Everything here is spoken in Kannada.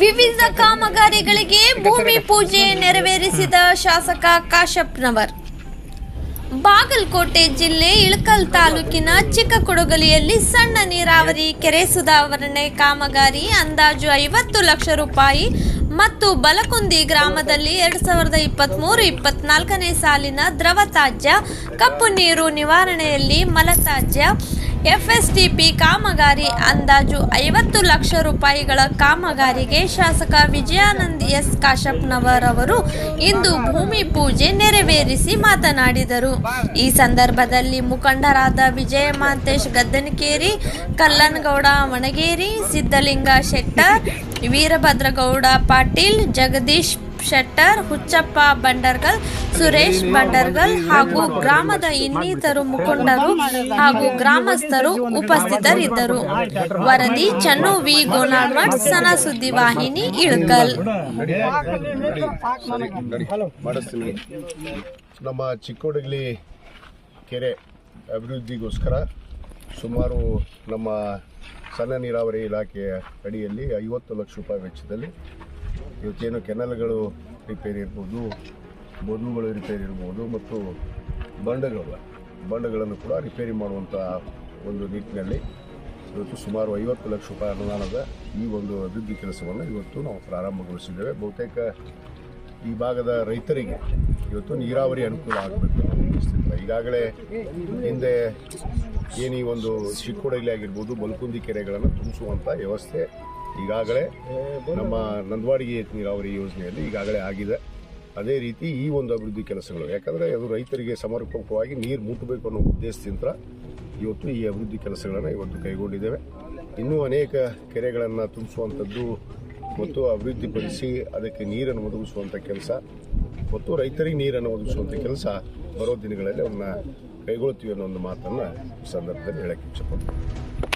ವಿವಿಧ ಕಾಮಗಾರಿಗಳಿಗೆ ಭೂಮಿ ಪೂಜೆ ನೆರವೇರಿಸಿದ ಶಾಸಕ ಕಾಶಪ್ನವರ್. ಬಾಗಲಕೋಟೆ ಜಿಲ್ಲೆ ಇಳಕಲ್ ತಾಲೂಕಿನ ಚಿಕ್ಕಕೊಡಗಲಿಯಲ್ಲಿ ಸಣ್ಣ ನೀರಾವರಿ ಕೆರೆ ಸುಧಾರಣೆ ಕಾಮಗಾರಿ, ಅಂದಾಜು ಐವತ್ತು ಲಕ್ಷ ರೂಪಾಯಿ ಮತ್ತು ಬಲಕುಂದಿ ಗ್ರಾಮದಲ್ಲಿ ಎರಡ್ ಸಾವಿರದ ಇಪ್ಪತ್ತ್ಮೂರು ಇಪ್ಪತ್ನಾಲ್ಕನೇ ಸಾಲಿನ ದ್ರವ ತ್ಯಾಜ್ಯ, ಕಪ್ಪು ನೀರು ನಿವಾರಣೆಯಲ್ಲಿ ಮಲತ್ಯಾಜ್ಯ ಎಫ್ಎಸ್ಟಿಪಿ ಕಾಮಗಾರಿ ಅಂದಾಜು ಐವತ್ತು ಲಕ್ಷ ರೂಪಾಯಿಗಳ ಕಾಮಗಾರಿಗೆ ಶಾಸಕ ವಿಜಯಾನಂದ್ ಎಸ್ ಕಾಶಪ್ಪನವರವರು ಇಂದು ಭೂಮಿ ಪೂಜೆ ನೆರವೇರಿಸಿ ಮಾತನಾಡಿದರು. ಈ ಸಂದರ್ಭದಲ್ಲಿ ಮುಖಂಡರಾದ ವಿಜಯ ಮಾಂತೇಶ್ ಗದ್ದನಕೇರಿ, ಕಲ್ಲನಗೌಡ ವಣಗೇರಿ ಸಿದ್ದಲಿಂಗ ಶೆಟ್ಟರ್, ವೀರಭದ್ರಗೌಡ ಪಾಟೀಲ್, ಜಗದೀಶ್ ಶೆಟ್ಟರ್, ಹುಚ್ಚಪ್ಪ ಬಂಡರ್ಗಲ್ ಸುರೇಶ್ ಬಂಡರ್ಗಲ್ ಹಾಗೂ ಗ್ರಾಮದ ಇನ್ನಿತರು ಮುಖಂಡರು ಹಾಗೂ ಗ್ರಾಮಸ್ಥರು ಉಪಸ್ಥಿತರಿದ್ದರು. ವರದಿ ಚನ್ನು ವಿ. ಗೋನಾಳ್ಮಠ್, ಸನ ಸುದ್ದಿ ವಾಹಿನಿ, ಇಳಕಲ್. ನಮ್ಮ ಚಿಕ್ಕೋಡಗಲಿ ಕೆರೆ ಅಭಿವೃದ್ಧಿಗೋಸ್ಕರ ಸುಮಾರು ನಮ್ಮ ಸಣ್ಣ ನೀರಾವರಿ ಇಲಾಖೆಯ ಅಡಿಯಲ್ಲಿ ಐವತ್ತು ಲಕ್ಷ ರೂಪಾಯಿ ವೆಚ್ಚದಲ್ಲಿ ಇವತ್ತೇನು ಕೆನಲ್ಗಳು ರಿಪೇರಿ ಇರ್ಬೋದು ಬದುಗಳು ರಿಪೇರಿ ಇರ್ಬೋದು ಮತ್ತು ಬಂಡಗಳು. ಬಂಡಗಳನ್ನು ಕೂಡ ರಿಪೇರಿ ಮಾಡುವಂಥ ಒಂದು ನಿಟ್ಟಿನಲ್ಲಿ ಇವತ್ತು ಸುಮಾರು ಐವತ್ತು ಲಕ್ಷ ರೂಪಾಯಿ ಅನುದಾನದ ಈ ಒಂದು ಅಭಿವೃದ್ಧಿ ಕೆಲಸವನ್ನು ಇವತ್ತು ನಾವು ಪ್ರಾರಂಭಗೊಳಿಸಿದ್ದೇವೆ. ಬಹುತೇಕ ಈ ಭಾಗದ ರೈತರಿಗೆ ಇವತ್ತು ನೀರಾವರಿ ಅನುಕೂಲ ಆಗಬೇಕು ಅನ್ನೋ ಈಗಾಗಲೇ ಹಿಂದೆ ಏನು ಒಂದು ಚಿಕ್ಕೋಡಗಲಿ ಆಗಿರ್ಬೋದು, ಬಲ್ಕುಂದಿ ಕೆರೆಗಳನ್ನು ತುಂಬಿಸುವಂಥ ವ್ಯವಸ್ಥೆ ಈಗಾಗಲೇ ನಮ್ಮ ನಂದವಾಡಿಗೆ ನೀರಾವರಿ ಯೋಜನೆಯಲ್ಲಿ ಈಗಾಗಲೇ ಆಗಿದೆ. ಅದೇ ರೀತಿ ಈ ಒಂದು ಅಭಿವೃದ್ಧಿ ಕೆಲಸಗಳು. ಯಾಕಂದರೆ ಅದು ರೈತರಿಗೆ ಸಮರ್ಪಕವಾಗಿ ನೀರು ಮುಟ್ಟಬೇಕು ಅನ್ನೋ ಉದ್ದೇಶದಿಂದ ಇವತ್ತು ಈ ಅಭಿವೃದ್ಧಿ ಕೆಲಸಗಳನ್ನು ಇವತ್ತು ಕೈಗೊಂಡಿದ್ದೇವೆ. ಇನ್ನೂ ಅನೇಕ ಕೆರೆಗಳನ್ನು ತುಂಬಿಸುವಂಥದ್ದು ಮತ್ತು ಅಭಿವೃದ್ಧಿಪಡಿಸಿ ಅದಕ್ಕೆ ನೀರನ್ನು ಒದಗಿಸುವಂಥ ಕೆಲಸ ಮತ್ತು ರೈತರಿಗೆ ನೀರನ್ನು ಒದಗಿಸುವಂಥ ಕೆಲಸ ಬರೋ ದಿನಗಳಲ್ಲಿ ಅವನ್ನ ಕೈಗೊಳ್ತೀವಿ ಅನ್ನೋ ಒಂದು ಮಾತನ್ನು ಸಂದರ್ಭದಲ್ಲಿ ಹೇಳಕ್ಕೆ ಇಚ್ಛಪಡ್ತೀನಿ.